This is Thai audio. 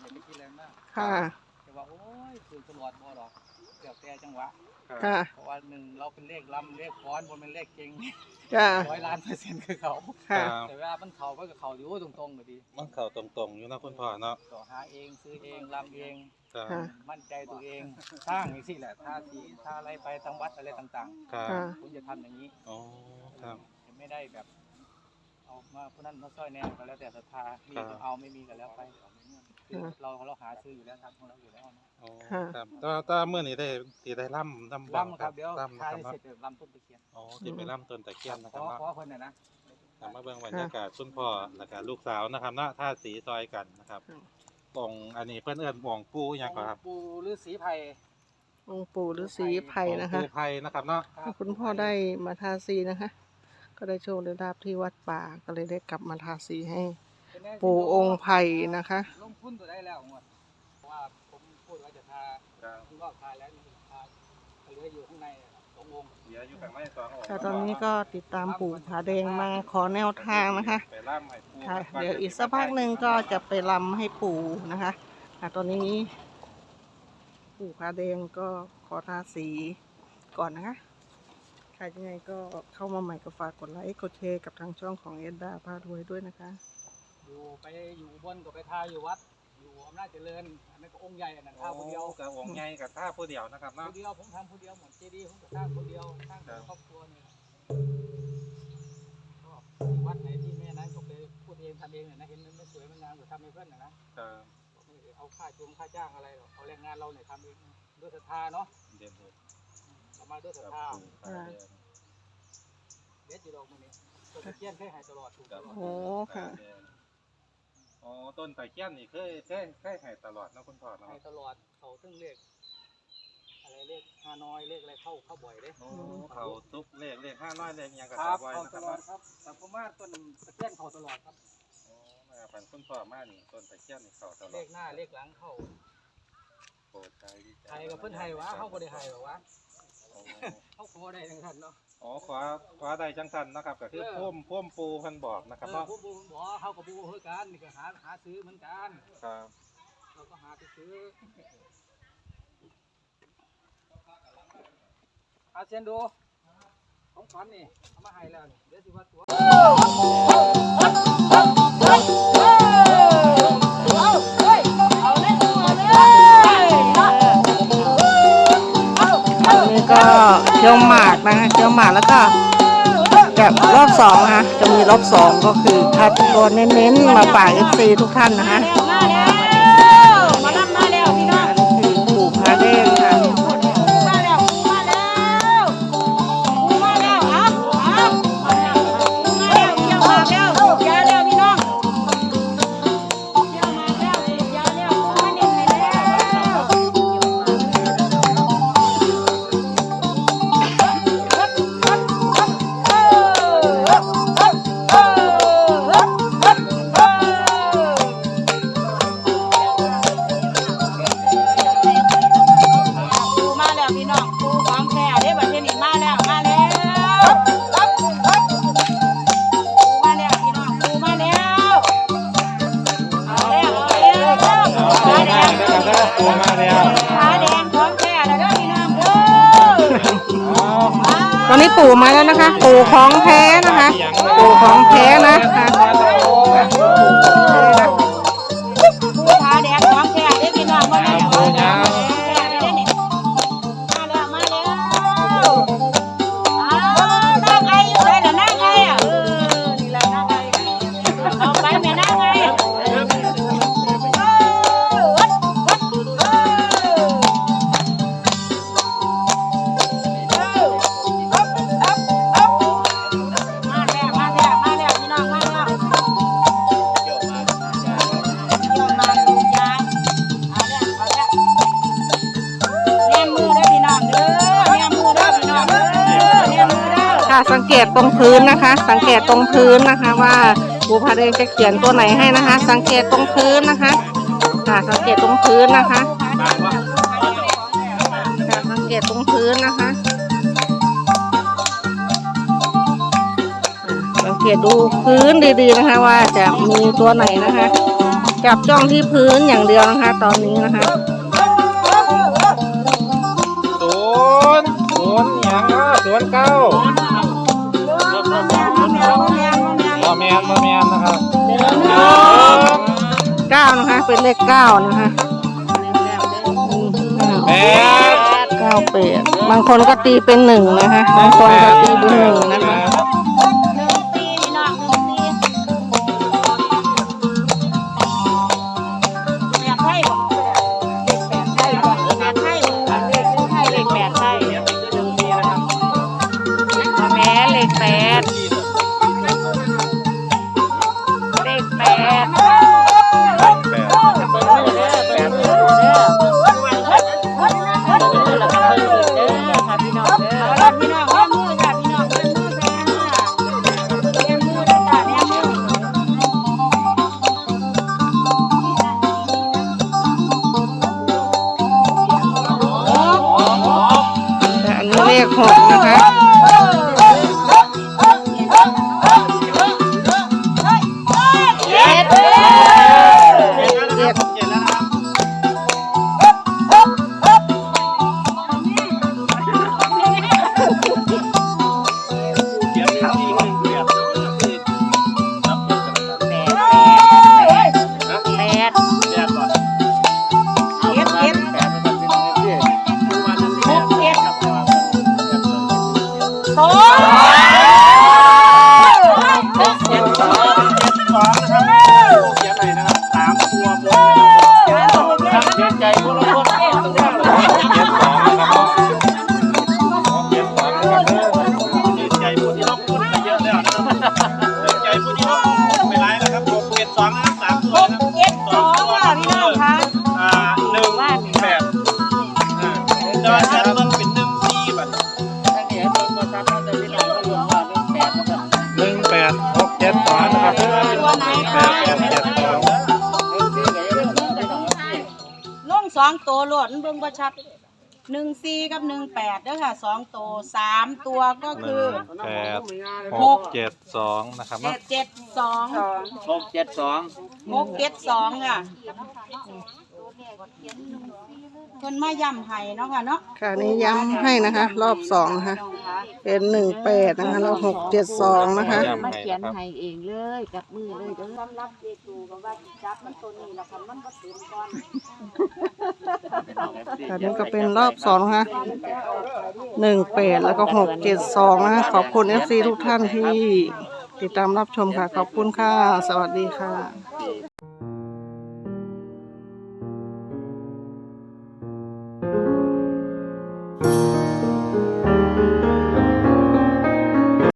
อย่าไปคิดอะไรมากค่ะแต่ว่าโอ้ยคือตลอดบ่หรอกเดี๋ยวแต่จังหวะ ค่ะ เพราะว่าหนึ่งเราเป็นเลขลำเลขฟ้อนบนเป็นเลขเก่งจ้าร้อยล้านเปอร์เซ็นต์คือเขาค่ะ แต่เวลามันเขาก็กับเขาอยู่ตรงๆก็ดีมันเข้าตรงๆอยู่นะคุณพ่อเนาะต่อหาเองซื้อเองลำเอง ครับ ค่ะ มั่นใจตัวเองสร้างอย่างนี้แหละท่าสีท่าอะไรไปทางวัดอะไรต่างครับค่ะ ๆ คุณจะทำอย่างนี้อ๋อครับ จะไม่ได้แบบ เอามาผู้นั้นมาซ้อยแนวก็แล้วแต่ศรัทธามีครัก็บเอาไม่มีก็แล้วไป คือเราเราหาซื้ออยู่แล้วทำของเราอยู่แล้วนะอ๋อค่ะ ครับแต่แต่เมื่อนี้ได้ที่ได้ล่ำล่ำลำครับเดี๋ยวล่ำนะทาครับได้เนาะเสร็จเดี๋ยวลำต้นตะเคียนอ๋อที่ไปล่ำต้นตะเคียนนะขครับอเนาะขอคนน่ะนะนำมาเบิ่งบรรยากาศคุณพ่อแล้วก็ลูกสาวนะครับเนาะท่าสีซอยกันนะครับค่ะองค์อันนี้เพื่อนเอิ้นหมองปูอหย่างก่อนครับปูฤาษีไผ่องค์ปู่ฤาษีไพรนะคะปูไผ่นะครับเนาะคุณพ่อได้มาทาสีนะคะ ก็ได้โชว์ได้ลาบที่วัดป่าก็เลยได้กลับมาทาสีให้เป็นแน่ปู่องค์ไผ่นะคะ ลงทุนตัวได้แล้วงวดเพราะว่าผมพูดว่าจะทาครับคุณก็ทาแล้วนี่ทาเหลืออยู่ข้างในสององค์เดี๋ยวอยู่ข้างในสององค์ค่ะตอนนี้ก็ติดตามปู่ผาแดงมาขอแนวทางนะคะไปล่ำให้ปูค่ะเดี๋ยวอีกสักพักหนึ่งก็จะไปรำให้ปู่นะคะค่ะตอนนี้ ปู่ผาแดงก็ขอทาสีก่อนนะคะค่ะยังไงก็เข้ามาใหม่ก็ฝากกดไลค์กดแชร์กับทางช่องของเอ็ดดาพารวยด้วยนะคะ อยู่ไปอยู่บนกับไปทาอยู่วัด อยู่อำนาจเจริญอันนั้นก็องค์ใหญ่อันนั้นทาคนเดียวกับองค์ใหญ่กับท่าผู้เดียวนะครับคเนาะนเดียวผมทำคนเดียวหมดเจดีย์ผมก็สร้างคนเดียวสร้างครับครอบครัวนี่แหละก็ที่วัดไหนที่แม่นั้นก็ไปพูดเองทำเองเนี่ยนะเห็นมันไม่สวยมันงามก็ทำให้เพื่อนนะนะครับไม่ได้เอาค่าจูงค่าจ้างอะไรหรอกเอาแรงงานเราเนี่ยทำเองด้วยศรัทธาเนาะเด่นเลยเรามาด้วยศรัทครับธาปูไผ่แดงเด็ดอยู่ดอกมันนี่ต้นตะเคียนเคยหายตลอดถูกตลอดโอ้ค่ะ อ๋อต้นตะเคียนนี่เคยเคยเคยให้ตลอดเนาะคุณพ่อเนาะหายตลอดเขาซึ่งเลขอะไรเลขฮานอยเลขอะไรเข้าเข้าบ่อยเด้โอ้เขาทุกเลขเลขห้าน้อยเลขอิหยังกับคสารับวไว้เข้านะคตรับลอดเนาะครับแต่ผมว่าต้นตะเคียนเข้าตลอดครับโอ้นะครับเป็นคุณพ่อมานี่ต้นตะเคียนนี่เขาตลเลอดขหน้าเลขหลังเข้าโปรดใจดีใจไทยกับเพื่อนไทยวะเข้าบ่ได้ไทยวะวะโอ้เข้าขอได้ทั้งทันเนาะ อ๋อขวาขวาใดจังสันนะครับก็คือเออพ่วมพ่วมปูเพันบอกนะครับเออเนาะผู้บูบอกเข้ากับผู้เพื่อกันนี่ก็หาหาซื้อเหมือนกัน ครับเราก็หาไปซื้ออาเซียนดู ของขวัญนี่ เอามาให้แล้วนี่เดี๋ยวสิว่าตัว นะคะเคี่ยวหมาแล้วก็แบบรอบสองนะคะจะมีรอบสองก็คือคัดตัวเน้นๆมาฝากเอฟซีทุกท่านนะคะ แล้วขาแดงปูมาแล้วขาแดงของแท้แล้วก็พี่น้องเด้อตอนนี้ปู่มาแล้วนะคะ ปู่ของแท้นะคะ ปู่ของแท้นะคะ เกตตรงพื้นนะคะ สังเกตตรงพื้นนะคะ ว่าปู่พระแดจะเขียนตัวไหนให้นะคะ สังเกตตรงพื้นนะคะค่ะสังเกตตรงพื้นนะคะค่ะสังเกตตรงพื้นนะคะสังเกตดูพื้นดีๆนะคะ ว่าจะมีตัวไหนนะคะจับจ้องที่พื้นอย่างเดียวนะคะ ตอนนี้นะคะศูนย์ศูนย์หยังอะศูนย์เก้า บ่แมนบ่แมนนะครับเก้านะคะ เป็นเลขเก้านะคะอืมแปดเก้าแปดบางคนก็ตีเป็นหนึ่งนะคะ บางคนก็ตีเป็นหนึ่งนะ แต่อันนี้เลขหกนะคะ หนึ่งแปดหกเจ็ดสองนะครับแปดแปดหกเจ็ดสองหนึ่งสี่ลงสองตัวโหลดมันเบิ่งบ่ชัดหนึ่งสี่กับหนึ่งแปดเด้อค่ะสองตัวสามตัวก็คือแปดหกเจ็ดสองนะครับเจ็ดเจ็ดสองหกเจ็ดสอง หกเจ็ดสองค่ะ คนมาย่ำไห้เนาะค่ะเนาะค่ะนี้ย้ำให้นะคะ รอบสองนะคะ เป็นหนึ่งแปดนะคะแล้วหกเจ็ดสองนะคะ มาเขียนให้เองเลยกับมือเลยเด้อสำหรับเจตูกับว่าจับมันตัวนี้แล้วค่ะมันก็เต็มก่อนค่ะนี่ก็เป็นรอบสองนะคะหนึ่งแปดแล้วก็หกเจ็ดสองนะคะ ขอบคุณเอฟซีทุกท่านที่ติดตามรับชมค่ะ ขอบคุณค่ะ สวัสดีค่ะ